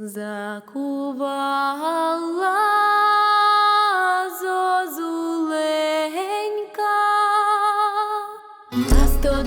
Закувала зозуленька, нас то